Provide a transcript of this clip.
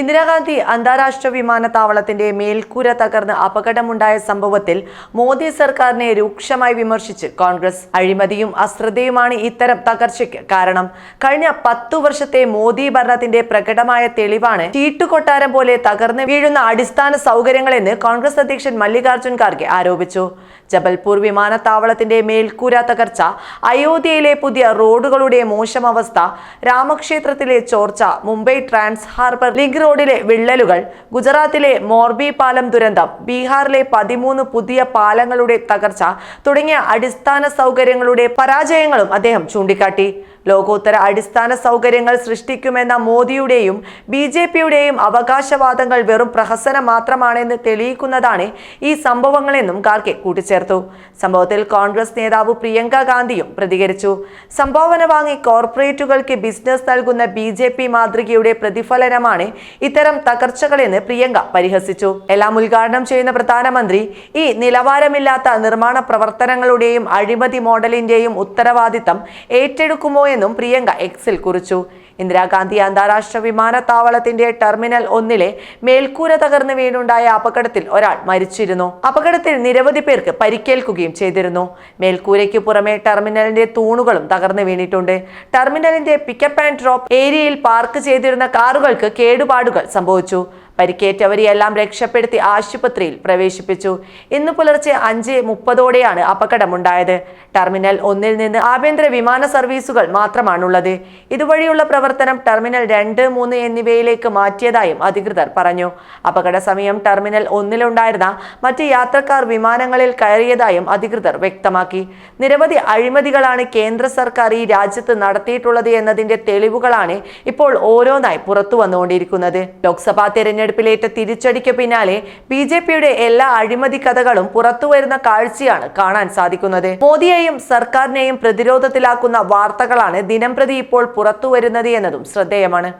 ഇന്ദിരാഗാന്ധി അന്താരാഷ്ട്ര വിമാനത്താവളത്തിന്റെ മേൽക്കൂര തകർന്ന് അപകടമുണ്ടായ സംഭവത്തിൽ മോദി സർക്കാരിനെ രൂക്ഷമായി വിമർശിച്ച് കോൺഗ്രസ് അഴിമതിയും അശ്രദ്ധയുമാണ് ഇത്തരം തകർച്ചയ്ക്ക് കാരണം. കഴിഞ്ഞ പത്തു വർഷത്തെ മോദി ഭരണത്തിന്റെ പ്രകടമായ തെളിവാണ് ചീട്ടുകൊട്ടാരം പോലെ തകർന്ന് വീഴുന്ന അടിസ്ഥാന സൗകര്യങ്ങളെന്ന് കോൺഗ്രസ് അധ്യക്ഷൻ മല്ലികാർജുൻ ഖാർഗെ ആരോപിച്ചു. ജബൽപൂർ വിമാനത്താവളത്തിന്റെ മേൽക്കൂര തകർച്ച അയോധ്യയിലെ പുതിയ റോഡുകളുടെ മോശം അവസ്ഥ രാമക്ഷേത്രത്തിലെ ചോർച്ച മുംബൈ ട്രാൻസ് ഹാർബർ ലിങ്ക് റോഡിലെ വിള്ളലുകൾ ഗുജറാത്തിലെ മോർബി പാലം ദുരന്തം ബീഹാറിലെ പതിമൂന്ന് പുതിയ പാലങ്ങളുടെ തകർച്ച തുടങ്ങിയ അടിസ്ഥാന സൗകര്യങ്ങളുടെ പരാജയങ്ങളും അദ്ദേഹം ചൂണ്ടിക്കാട്ടി. ലോകോത്തര അടിസ്ഥാന സൗകര്യങ്ങൾ സൃഷ്ടിക്കുമെന്ന മോദിയുടെയും ബി ജെ പിയുടെയും അവകാശവാദങ്ങൾ വെറും പ്രഹസനം മാത്രമാണെന്ന് തെളിയിക്കുന്നതാണ് ഈ സംഭവങ്ങളെന്നും ഖാർഗെ കൂട്ടിച്ചേർത്തു. സംഭവത്തിൽ കോൺഗ്രസ് നേതാവ് പ്രിയങ്ക ഗാന്ധിയും പ്രതികരിച്ചു. സംഭാവന വാങ്ങി കോർപ്പറേറ്റുകൾക്ക് ബിസിനസ് നൽകുന്ന ബി ജെ പി മാതൃകയുടെ പ്രതിഫലനമാണ് ഇത്തരം തകർച്ചകളെന്ന് പ്രിയങ്ക പരിഹസിച്ചു. എല്ലാം ഉദ്ഘാടനം ചെയ്യുന്ന പ്രധാനമന്ത്രി ഈ നിലവാരമില്ലാത്ത നിർമ്മാണ പ്രവർത്തനങ്ങളുടെയും അഴിമതി മോഡലിന്റെയും ഉത്തരവാദിത്തം ഏറ്റെടുക്കുമോ എന്നും പ്രിയങ്ക എക്സിൽ കുറിച്ചു. ഇന്ദിരാഗാന്ധി അന്താരാഷ്ട്ര വിമാനത്താവളത്തിന്റെ ടെർമിനൽ ഒന്നിലെ മേൽക്കൂര തകർന്ന് വീണുണ്ടായ അപകടത്തിൽ ഒരാൾ മരിച്ചിരുന്നു. അപകടത്തിൽ നിരവധി പേർക്ക് പരിക്കേൽക്കുകയും ചെയ്തിരുന്നു. മേൽക്കൂരയ്ക്ക് പുറമെ ടെർമിനലിന്റെ തൂണുകളും തകർന്നു വീണിട്ടുണ്ട്. ടെർമിനലിന്റെ പിക്കപ്പ് ആൻഡ് ഡ്രോപ്പ് ഏരിയയിൽ പാർക്ക് ചെയ്തിരുന്ന കാറുകൾക്ക് കേടുപാടുകൾ സംഭവിച്ചു. പരിക്കേറ്റവരെയെല്ലാം രക്ഷപ്പെടുത്തി ആശുപത്രിയിൽ പ്രവേശിപ്പിച്ചു. ഇന്ന് പുലർച്ചെ അഞ്ച് മുപ്പതോടെയാണ് അപകടമുണ്ടായത്. ടെർമിനൽ ഒന്നിൽ നിന്ന് ആഭ്യന്തര വിമാന സർവീസുകൾ മാത്രമാണുള്ളത്. ഇതുവഴിയുള്ള പ്രവർത്തനം ടെർമിനൽ രണ്ട് മൂന്ന് എന്നിവയിലേക്ക് മാറ്റിയതായും അധികൃതർ പറഞ്ഞു. അപകട സമയം ടെർമിനൽ ഒന്നിലുണ്ടായിരുന്ന മറ്റ് യാത്രക്കാർ വിമാനങ്ങളിൽ കയറിയതായും അധികൃതർ വ്യക്തമാക്കി. നിരവധി അഴിമതികളാണ് കേന്ദ്ര സർക്കാർ ഈ രാജ്യത്ത് നടത്തിയിട്ടുള്ളത് എന്നതിന്റെ തെളിവുകളാണ് ഇപ്പോൾ ഓരോന്നായി പുറത്തു വന്നുകൊണ്ടിരിക്കുന്നത് ലോക്സഭാ തെരഞ്ഞെടുപ്പിലേറ്റ തിരിച്ചടിക്ക് പിന്നാലെ ബി ജെ പിയുടെ എല്ലാ അഴിമതി കഥകളും പുറത്തുവരുന്ന കാഴ്ചയാണ് കാണാൻ സാധിക്കുന്നത്. മോദിയെയും സർക്കാരിനെയും പ്രതിരോധത്തിലാക്കുന്ന വാർത്തകളാണ് ദിനംപ്രതി ഇപ്പോൾ പുറത്തുവരുന്നത് എന്നതും ശ്രദ്ധേയമാണ്.